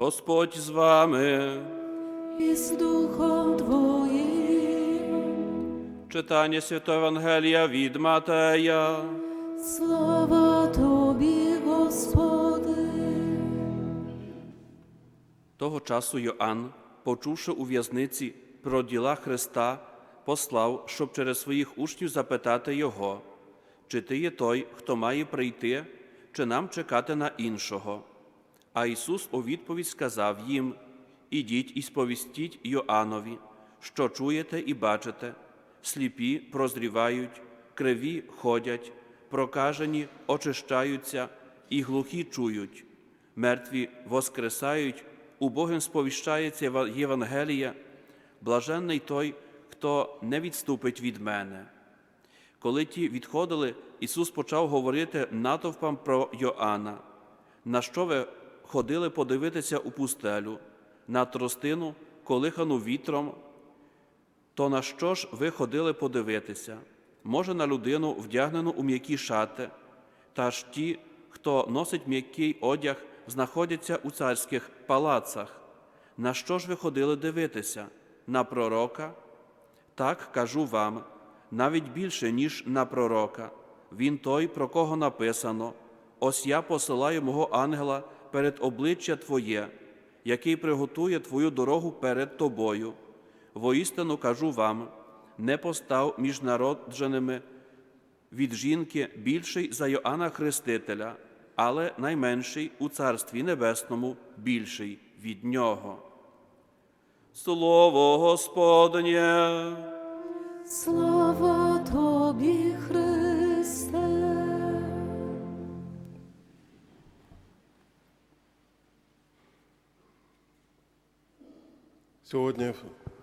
Господь з вами. і з Духом Твоїм. Читання Святого Євангелія від Матея. Слава Тобі, Господи. Того часу Йоанн, почувши у в'язниці про діла Христа, послав, щоб через своїх учнів запитати Його, чи ти є той, хто має прийти, чи нам чекати на іншого. А Ісус у відповідь сказав їм: Ідіть і сповістіть Йоаннові, що чуєте і бачите, сліпі прозрівають, криві ходять, прокажені очищаються, і глухі чують, мертві воскресають, убогим сповіщається Євангелія, блаженний той, хто не відступить від мене. Коли ті відходили, Ісус почав говорити натовпам про Йоанна. На що ви ходили подивитися у пустелю, на тростину, колихану вітром, то на що ж ви ходили подивитися? Може, на людину, вдягнену у м'які шати, та ж ті, хто носить м'який одяг, знаходяться у царських палацах. На що ж ви ходили дивитися? На пророка? Так кажу вам, навіть більше, ніж на пророка. Він той, про кого написано: Ось я посилаю мого ангела перед обличчя Твоє, який приготує Твою дорогу перед тобою. Воістину кажу вам, не постав між народженими від жінки більший за Йоанна Хрестителя, але найменший у Царстві Небесному більший від нього. Слово Господнє. Сьогодні,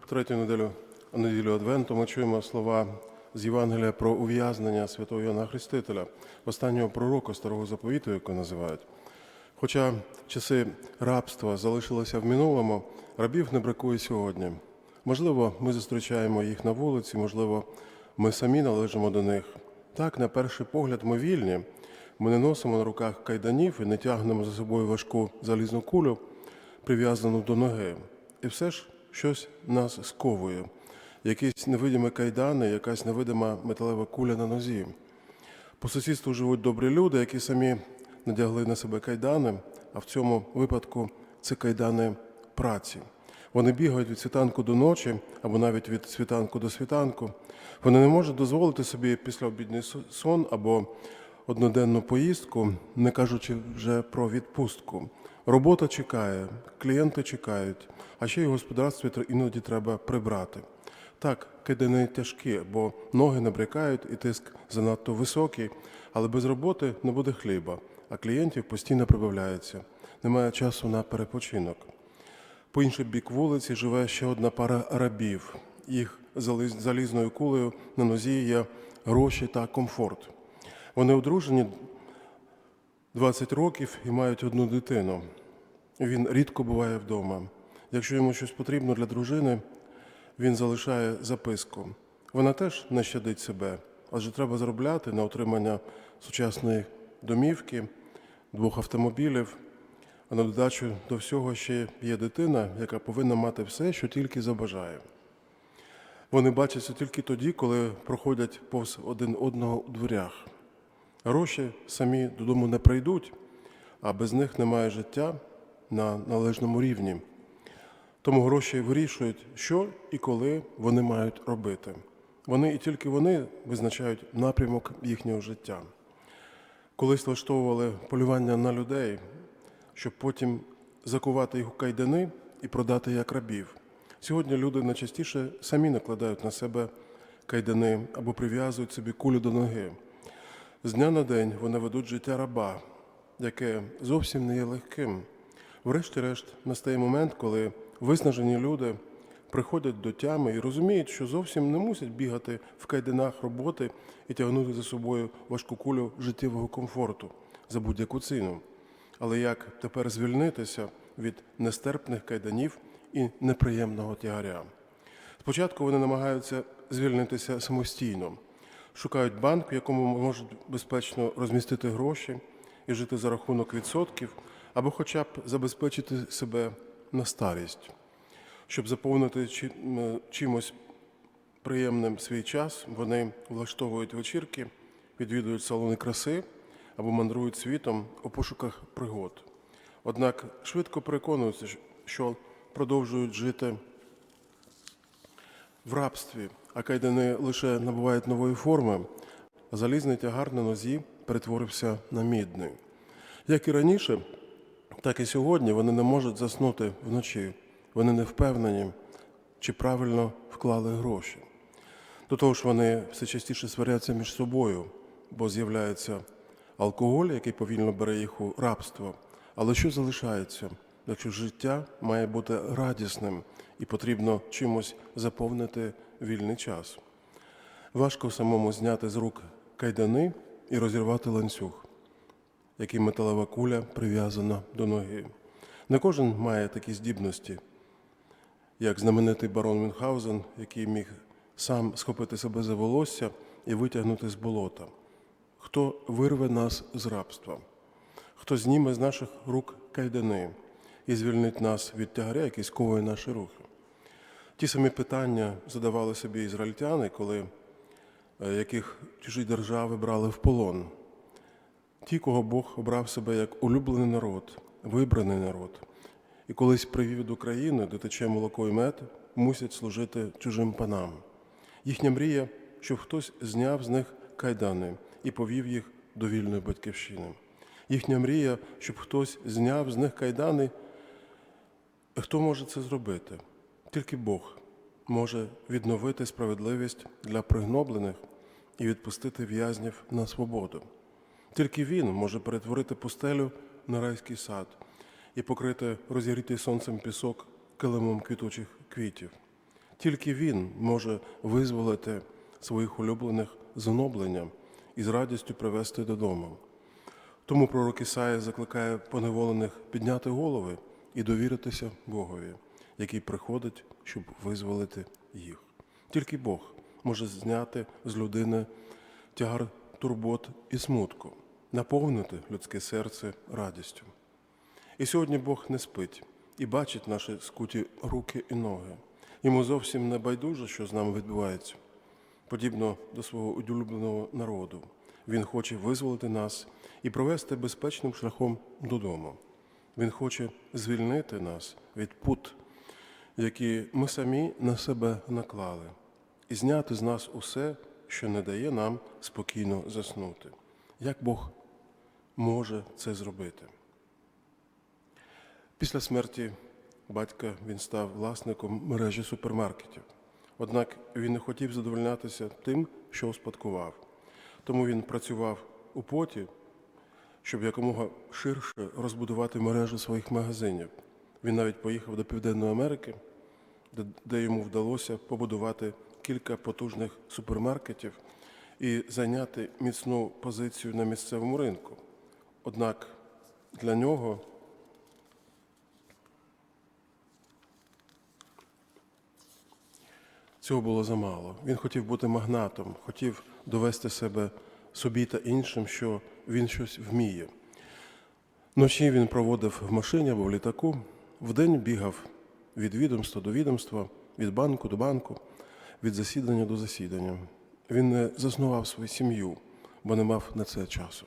в третю неділю, неділю Адвенту, ми чуємо слова з Євангелія про ув'язнення святого Йоанна Хрестителя, останнього пророка старого заповіту, яку називають. Хоча часи рабства залишилися в минулому, рабів не бракує сьогодні. Можливо, ми зустрічаємо їх на вулиці, можливо, ми самі належимо до них. Так, на перший погляд, ми вільні. Ми не носимо на руках кайданів і не тягнемо за собою важку залізну кулю, прив'язану до ноги. І все ж щось нас сковує. Якісь невидимі кайдани, якась невидима металева куля на нозі. По сусідству живуть добрі люди, які самі надягли на себе кайдани, а в цьому випадку це кайдани праці. Вони бігають від світанку до ночі або навіть від світанку до світанку. Вони не можуть дозволити собі післяобідний сон або одноденну поїздку, не кажучи вже про відпустку. Робота чекає, клієнти чекають, а ще й в господарстві іноді треба прибрати. Так, кидани тяжкі, бо ноги набрякають і тиск занадто високий, але без роботи не буде хліба, а клієнтів постійно прибавляється. Немає часу на перепочинок. По інший бік вулиці живе ще одна пара рабів. Їх залізною кулею на нозі є гроші та комфорт. Вони одружені 20 років і мають одну дитину. Він рідко буває вдома. Якщо йому щось потрібно для дружини, він залишає записку. Вона теж не щадить себе, адже треба заробляти на отримання сучасної домівки, двох автомобілів. А на додачу до всього ще є дитина, яка повинна мати все, що тільки забажає. Вони бачаться тільки тоді, коли проходять повз один одного у дверях. Гроші самі додому не прийдуть, а без них немає життя на належному рівні. Тому гроші вирішують, що і коли вони мають робити. Вони і тільки вони визначають напрямок їхнього життя. Колись влаштовували полювання на людей, щоб потім закувати їх у кайдани і продати як рабів. Сьогодні люди найчастіше самі накладають на себе кайдани або прив'язують собі кулю до ноги. З дня на день вони ведуть життя раба, яке зовсім не є легким. Врешті-решт настає момент, коли виснажені люди приходять до тями і розуміють, що зовсім не мусять бігати в кайданах роботи і тягнути за собою важку кулю життєвого комфорту за будь-яку ціну. Але як тепер звільнитися від нестерпних кайданів і неприємного тягаря? Спочатку вони намагаються звільнитися самостійно, шукають банк, в якому можуть безпечно розмістити гроші і жити за рахунок відсотків, або хоча б забезпечити себе на старість, щоб заповнити чимось приємним свій час, вони влаштовують вечірки, відвідують салони краси або мандрують світом у пошуках пригод. Однак швидко переконуються, що продовжують жити в рабстві, а кайдани лише набувають нової форми, а залізний тягар на нозі перетворився на мідний. Як і раніше, так і сьогодні вони не можуть заснути вночі. Вони не впевнені, чи правильно вклали гроші. До того ж, вони все частіше сваряться між собою, бо з'являється алкоголь, який повільно бере їх у рабство. Але що залишається, якщо життя має бути радісним і потрібно чимось заповнити вільний час? Важко самому зняти з рук кайдани і розірвати ланцюг, який металева куля прив'язана до ноги. Не кожен має такі здібності, як знаменитий барон Мюнхгаузен, який міг сам схопити себе за волосся і витягнути з болота. Хто вирве нас з рабства? Хто зніме з наших рук кайдани і звільнить нас від тягаря, який сковує наші рухи? Ті самі питання задавали собі ізраїльтяни, коли е, яких чужі держави брали в полон. Ті, кого Бог обрав себе як улюблений народ, вибраний народ, і колись привів до країни, де тече молоко і мед, мусять служити чужим панам. Їхня мрія, щоб хтось зняв з них кайдани і повів їх до вільної батьківщини. Їхня мрія, щоб хтось зняв з них кайдани. Хто може це зробити? Тільки Бог може відновити справедливість для пригноблених і відпустити в'язнів на свободу. Тільки Він може перетворити пустелю на райський сад і покрити розігрітий сонцем пісок килимом квітучих квітів. Тільки Він може визволити своїх улюблених з оноблення і з радістю привести додому. Тому пророк Ісая закликає поневолених підняти голови і довіритися Богові, який приходить, щоб визволити їх. Тільки Бог може зняти з людини тягар турбот і смутку, наповнити людське серце радістю. І сьогодні Бог не спить і бачить наші скуті руки і ноги. Йому зовсім не байдуже, що з нами відбувається. Подібно до свого улюбленого народу, Він хоче визволити нас і провести безпечним шляхом додому. Він хоче звільнити нас від пут, які ми самі на себе наклали, і зняти з нас усе, що не дає нам спокійно заснути. Як Бог може це зробити? Після смерті батька він став власником мережі супермаркетів. Однак він не хотів задовольнятися тим, що успадкував. Тому він працював у поті, щоб якомога ширше розбудувати мережу своїх магазинів. Він навіть поїхав до Південної Америки, де, йому вдалося побудувати кілька потужних супермаркетів і зайняти міцну позицію на місцевому ринку. Однак для нього Цього було замало. Він хотів бути магнатом, хотів довести себе собі та іншим, що він щось вміє. Ночі він проводив в машині або в літаку, вдень бігав від відомства до відомства, від банку до банку, від засідання до засідання. Він не заснував свою сім'ю, бо не мав на це часу.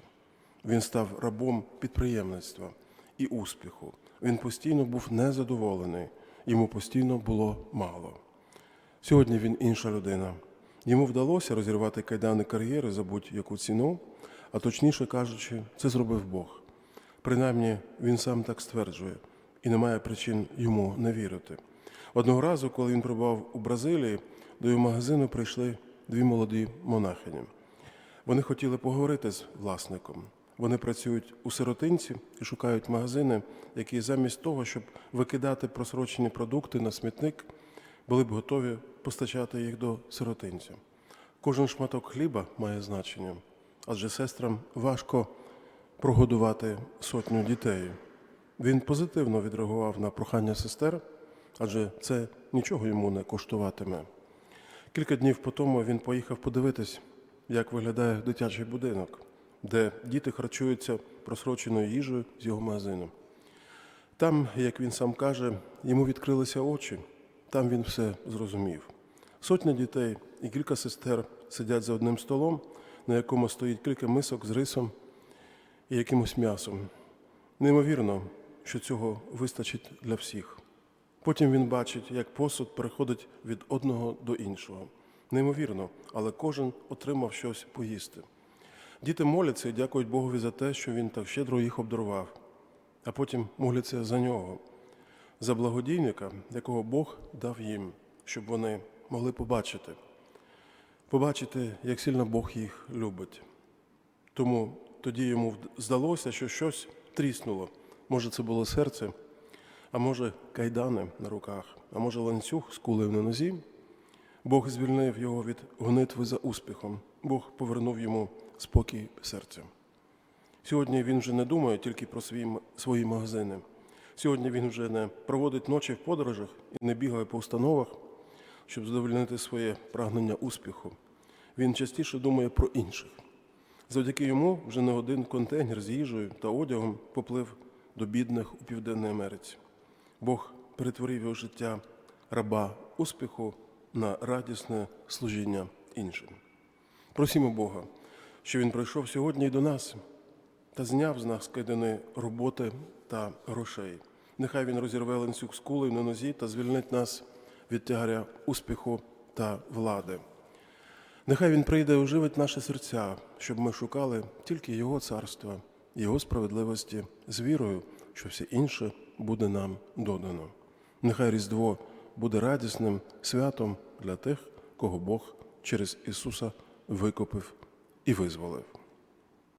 Він став рабом підприємництва і успіху. Він постійно був незадоволений, йому постійно було мало. Сьогодні він інша людина. Йому вдалося розірвати кайдани кар'єри за будь-яку ціну, а точніше кажучи, це зробив Бог. Принаймні, він сам так стверджує, і немає причин йому не вірити. Одного разу, коли він прибував у Бразилії, до його магазину прийшли дві молоді монахині. Вони хотіли поговорити з власником. Вони працюють у сиротинці і шукають магазини, які замість того, щоб викидати просрочені продукти на смітник, були б готові постачати їх до сиротинця. Кожен шматок хліба має значення, адже сестрам важко прогодувати сотню дітей. Він позитивно відреагував на прохання сестер, адже це нічого йому не коштуватиме. Кілька днів по тому він поїхав подивитись, як виглядає дитячий будинок, де діти харчуються просроченою їжею з його магазину. Там, як він сам каже, йому відкрилися очі, там він все зрозумів. Сотня дітей і кілька сестер сидять за одним столом, на якому стоїть кілька мисок з рисом і якимось м'ясом. Неймовірно, що цього вистачить для всіх. Потім він бачить, як посуд переходить від одного до іншого. Неймовірно, але кожен отримав щось поїсти. Діти моляться і дякують Богові за те, що він так щедро їх обдарував, а потім моляться за нього, за благодійника, якого Бог дав їм, щоб вони могли побачити, побачити, як сильно Бог їх любить. Тому тоді йому здалося, що щось тріснуло. Може, це було серце, а може, кайдани на руках, а може, ланцюг з кулею на нозі. Бог звільнив його від гонитви за успіхом. Бог повернув йому спокій серця. Сьогодні він вже не думає тільки про свої, свої магазини. Сьогодні він вже не проводить ночі в подорожах і не бігає по установах, щоб задовольнити своє прагнення успіху. Він частіше думає про інших. Завдяки йому вже не один контейнер з їжею та одягом поплив до бідних у Південній Америці. Бог перетворив його життя раба успіху на радісне служіння іншим. Просімо Бога, що Він прийшов сьогодні і до нас та зняв з нас кайдани роботи та грошей. Нехай Він розірве ланцюг з кулею на нозі та звільнить нас від тягаря успіху та влади. Нехай Він прийде і оживить наші серця, щоб ми шукали тільки Його царства, Його справедливості з вірою, що все інше буде нам додано. Нехай Різдво буде радісним святом для тих, кого Бог через Ісуса викупив і визволив.